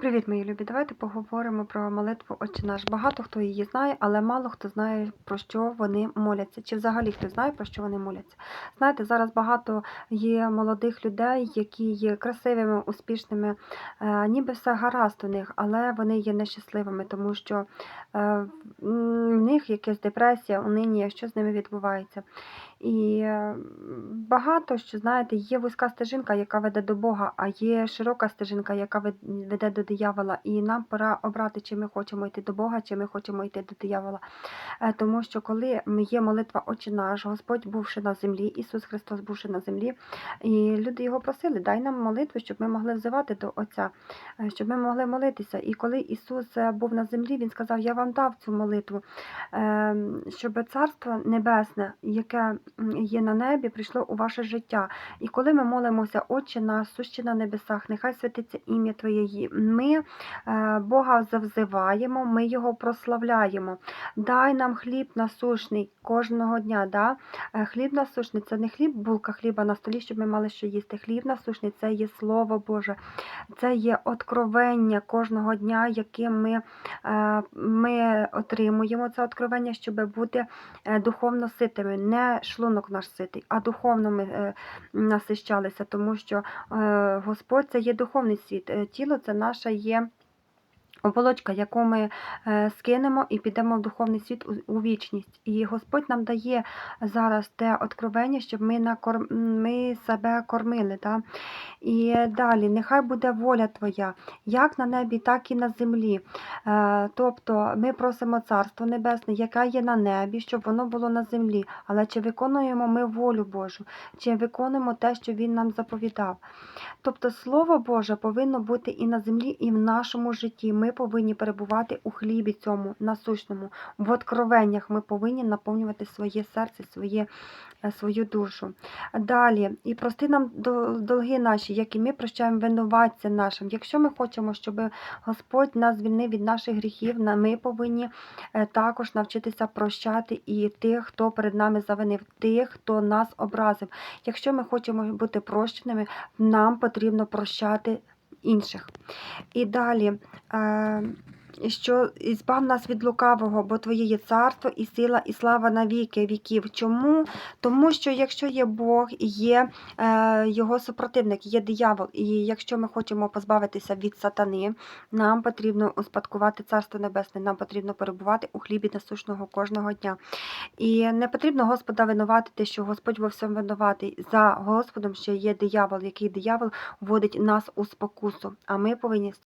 Привіт, мої любі! Давайте поговоримо про молитву Отче наш. Багато хто її знає, але мало хто знає, про що вони моляться. Чи взагалі хто знає, про що вони моляться. Знаєте, зараз багато є молодих людей, які є красивими, успішними, е, ніби все гаразд у них, але вони є нещасливими, тому що е, в них якась депресія, унинія, що з ними відбувається. І е, багато що, знаєте, є вузька стежинка, яка веде до Бога, а є широка стежинка, яка веде до диявола. І нам пора обрати, чи ми хочемо йти до Бога, чи ми хочемо йти до диявола. Е, Тому що коли є молитва Отче наш, Господь бувши на землі, Ісус Христос бувши на землі, і люди його просили, дай нам молитву, щоб ми могли взивати до Отця, е, щоб ми могли молитися. І коли Ісус е, був на землі, Він сказав: Я вам дав цю молитву, щоб Царство Небесне, яке є на небі, прийшло у ваше життя. І коли ми молимося, Отче наш, сущий на небесах, нехай святиться ім'я Твоє. Ми е, Бога завзиваємо, ми Його прославляємо. Дай нам хліб насушний кожного дня. Да? Е, Хліб насушний це не хліб, булка хліба на столі, щоб ми мали що їсти. Хліб насушний це є Слово Боже, це є откровення кожного дня, яким ми, е, ми отримуємо це откровення, щоб бути е, духовно ситими. Не шлунок наш ситий, а духовно ми е, насищалися, тому що Господь це є духовний світ. Тіло це наше є. Оболочка, яку ми е, скинемо і підемо в духовний світ у, вічність. І Господь нам дає зараз те откровення, щоб ми, накор... ми себе кормили. Да? І далі, нехай буде воля Твоя, як на небі, так і на землі. Е, тобто ми просимо Царство Небесне, яке є на небі, щоб воно було на землі. Але чи виконуємо ми волю Божу, чи виконуємо те, що Він нам заповідав? Тобто Слово Боже повинно бути і на землі, і в нашому житті. Ми повинні перебувати у хлібі цьому насущному, в откровеннях ми повинні наповнювати своє серце, своє, е, свою душу. Далі, і прости нам долги наші, як і ми прощаємо винуватцям нашим. Якщо ми хочемо, щоб Господь нас звільнив від наших гріхів, ми повинні е, також навчитися прощати і тих, хто перед нами завинив, тих, хто нас образив. Якщо ми хочемо бути прощеними, нам потрібно прощати інших. І далі, е, що і збав нас від лукавого, бо Твоє є царство і сила, і слава на віки віків. Чому? Тому що якщо є Бог, є е, його супротивник, є диявол, і якщо ми хочемо позбавитися від сатани, нам потрібно успадкувати Царство Небесне, нам потрібно перебувати у хлібі насушного кожного дня. І не потрібно Господа винуватити, що Господь во всьому винуватий. За Господом ще є диявол, який диявол вводить нас у спокусу. А ми повинні